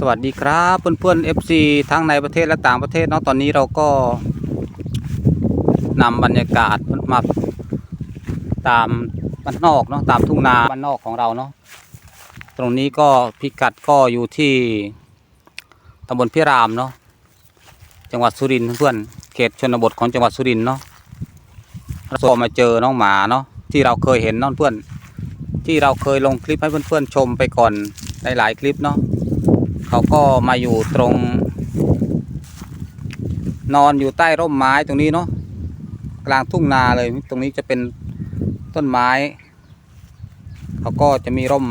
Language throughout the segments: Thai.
สวัสดีครับเพื่อนๆ FC ทั้งในประเทศและต่างประเทศเนาะตอนนี้เราก็นำบรรยากาศมาตามบ้านนอกเนาะตามทุ่งนาบ้านนอกของเราเนาะตรงนี้ก็พิกัดก็อยู่ที่ตำบลพิรามเนาะจังหวัดสุรินทร์เพื่อนเขตชนบทของจังหวัดสุรินทร์เนาะเราก็มาเจอน้องหมาเนาะที่เราเคยเห็นน้องเพื่อนที่เราเคยลงคลิปให้เพื่อนๆชมไปก่อนหลายๆคลิปเนาะ เขาก็มาอยู่ตรง นอนอยู่ใต้ร่มไม้ตรงนี้เนาะกลางทุ่งนาเลย ตรงนี้จะเป็นต้นไม้ เขาก็จะมีร่ม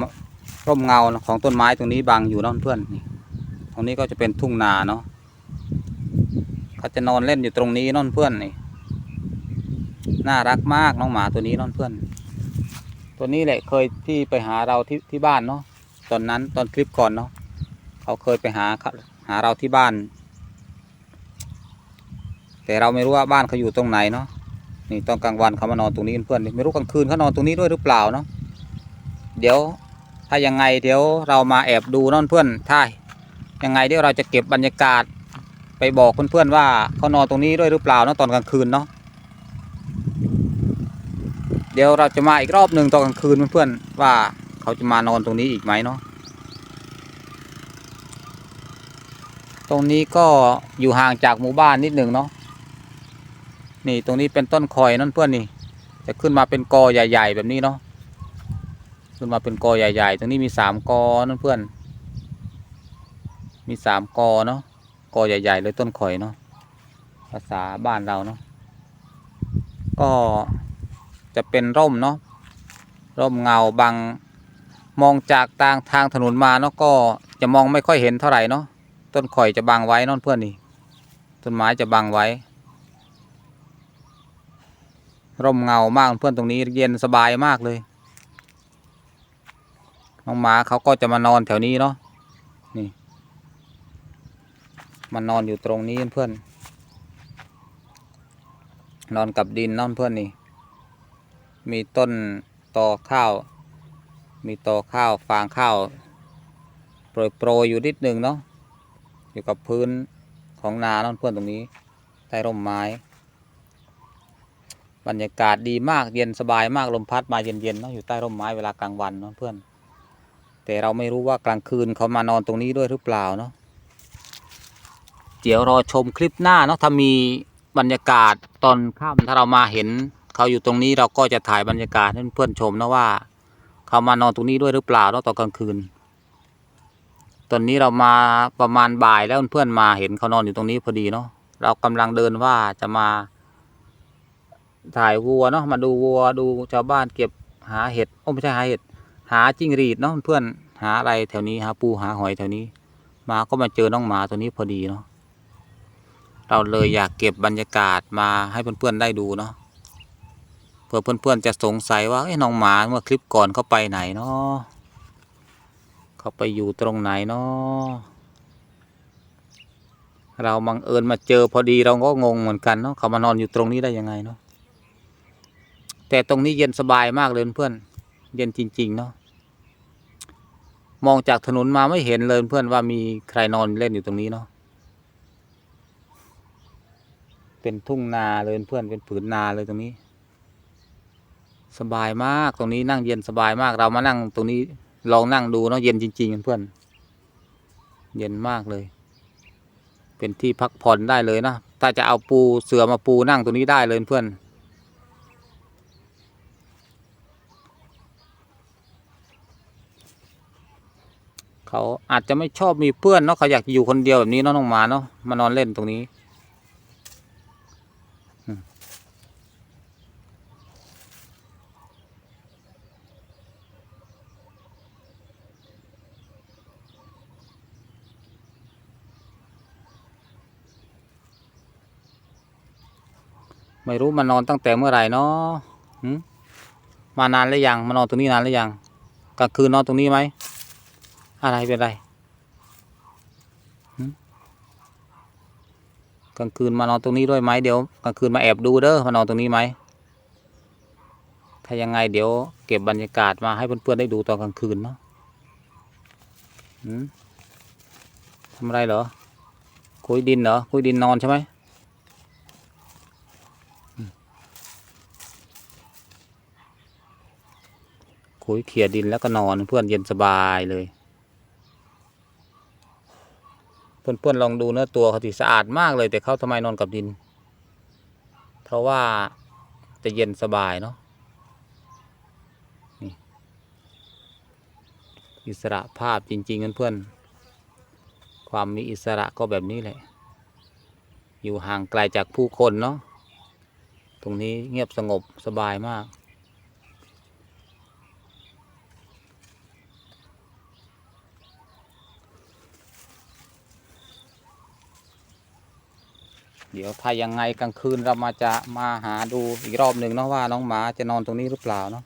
ร่มเงาของต้นไม้ตรงนี้บังอยู่เนาะเพื่อนนี่ตรงนี้ก็จะเป็นทุ่งนาเนาะเขาจะนอนเล่นอยู่ตรงนี้เนอนเพื่อนนี่น่ารักมากน้องหมาตัวนี้เนอนเพื่อน ตัวนี้แหละเคยที่ไปหาเราที่ที่บ้านเนาะตอนนั้นตอนคลิปก่อนเนาะ เขาเคยไปหาหาเราที่บ้าน แต่เราไม่รู้ว่าบ้านเขาอยู่ตรงไหนเนาะนี่ตอนกลางวันเขามานอนตรงนี้เพื่อนไม่รู้กลางคืนเขานอนตรงนี้ด้วยหรือเปล่าเนาะเดี๋ยวถ้ายังไงเดี๋ยวเรามาแอบดูเนอนเพื่อนถ้ายังไงเดี๋ยวเราจะเก็บบรรยากาศไปบอกเพื่อนๆว่าเขานอนตรงนี้ด้วยหรือเปล่าเนาะตอนกลางคืนเนาะเดี๋ยวเราจะมาอีกรอบหนึ่งตอนกลางคืนเพื่อนๆว่าเขาจะมานอนตรงนี้อีกไหมเนาะ ตรงนี้ก็อยู่ห่างจากหมู่บ้านนิดหนึ่งเนาะนี่ตรงนี้เป็นต้นคอยนั่นเพื่อนนี่จะขึ้นมาเป็นกอใหญ่ ๆ แบบนี้เนาะขึ้นมาเป็นกอใหญ่ ๆ ตรงนี้มีสามกอนั่นเพื่อน มีสามกอเนาะกอใหญ่ ๆ เลยต้นคอยเนาะภาษาบ้านเราเนาะก็จะเป็นร่มเนาะร่มเงาบังมองจากทางทางถนนมาเนาะก็จะมองไม่ค่อยเห็นเท่าไหร่เนาะ ต้นข่อยจะบังไว้นอนเพื่อนนี่ต้นไม้จะบังไว้ ร่มเงามากเพื่อนตรงนี้เย็นสบายมากเลยน้องหมาเขาก็จะมานอนแถวนี้เนาะนี่มานอนอยู่ตรงนี้เพื่อน นอนกับดินนอนเพื่อนนี่ มีต้นตอข้าว มีตอข้าวฟางข้าวโปรยโปรยอยู่นิดหนึ่งเนาะ อยู่กับพื้นของนานั่นเพื่อนตรงนี้ใต้ร่มไม้ บรรยากาศดีมากเย็นสบายมากลมพัดมาเย็นๆเนาะอยู่ใต้ร่มไม้เวลากลางวันเนาะเพื่อน แต่เราไม่รู้ว่ากลางคืนเขามานอนตรงนี้ด้วยหรือเปล่าเนาะเดี๋ยวรอชมคลิปหน้าเนาะถ้ามีบรรยากาศตอนค่ำถ้าเรามาเห็นเขาอยู่ตรงนี้เราก็จะถ่ายบรรยากาศให้เพื่อนชมนะว่า เขามานอนตรงนี้ด้วยหรือเปล่าเนาะตอนกลางคืน ตอนนี้เรามาประมาณบ่ายแล้วเพื่อนมาเห็นเขานอนอยู่ตรงนี้พอดีเนาะเรากำลังเดินว่าจะมา ถ่ายวัวเนาะมาดูวัวดูชาวบ้านเก็บหาเห็ดโอ้ไม่ใช่หาเห็ด หาจิ้งหรีดเนาะเพื่อนหาอะไรแถวนี้หาปูหาหอยแถวนี้ มาก็มาเจอน้องหมาตัวนี้พอดีเนาะเราเลยอยากเก็บบรรยากาศมาให้เพื่อนๆได้ดูเนาะเพื่อเพื่อนๆจะสงสัยว่าไอ้น้องหมาเมื่อคลิปก่อนเขาไปไหนเนาะ เขาไปอยู่ตรงไหนเนาะเราบังเอิญมาเจอพอดีเราก็งงเหมือนกันเนาะเขามานอนอยู่ตรงนี้ได้ยังไงเนาะแต่ตรงนี้เย็นสบายมากเลยเพื่อนเย็นจริง ๆ เนาะมองจากถนนมาไม่เห็นเลยเพื่อนว่ามีใครนอนเล่นอยู่ตรงนี้เนาะเป็นทุ่งนาเลยเพื่อนเป็นผืนนาเลยตรงนี้ สบายมากตรงนี้นั่งเย็นสบายมากเรามานั่งตรงนี้ ลองนั่งดูเนาะเย็นจริงๆเพื่อน เย็นมากเลย เป็นที่พักผ่อนได้เลยนะ ถ้าจะเอาปูเสือมาปูนั่งตรงนี้ได้เลยเพื่อนเขาอาจจะไม่ชอบมีเพื่อนเนาะเขาอยากอยู่คนเดียวแบบนี้เนาะน้องหมาเนาะมานอนเล่นตรงนี้ ไม่รู้มานอนตั้งแต่เมื่อไหร่เนาะมานานหรือยังมานอนตรงนี้นานหรือยังกลางคืนนอนตรงนี้ไหมอะไรเป็นไรกลางคืนมานอนตรงนี้ด้วยไหมเดี๋ยวกลางคืนมาแอบดูเด้อมานอนตรงนี้ไหมถ้ายังไงเดี๋ยวเก็บบรรยากาศมาให้เพื่อนๆได้ดูตอนกลางคืนเนาะทำอะไรเหรอคุยดินเหรอคุยดินนอนใช่ไหม คุยเขี่ยดินแล้วก็นอนเพื่อนเย็นสบายเลยเพื่อนเพื่อนๆลองดูเนื้อตัวเขาที่สะอาดมากเลย แต่เขาทำไมนอนกับดิน เพราะว่าจะเย็นสบายเนาะอิสระภาพจริงๆเพื่อนๆความมีอิสระก็แบบนี้แหละ อยู่ห่างไกลจากผู้คนเนาะ ตรงนี้เงียบสงบสบายมาก เดี๋ยวถ้ายังไงกลางคืนเรามาจะมาหาดูอีกรอบหนึ่งเนาะว่าน้องหมาจะนอนตรงนี้หรือเปล่าเนาะ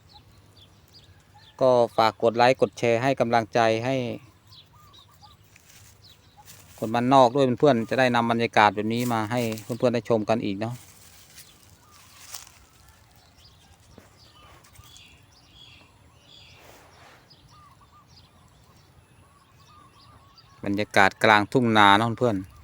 ก็ฝากกดไลค์กดแชร์ให้กำลังใจให้คนบ้านนอกด้วยเพื่อนๆจะได้นำบรรยากาศแบบนี้มาให้เพื่อนๆได้ชมกันอีกเนาะบรรยากาศกลางทุ่งนาเนาะเพื่อนๆ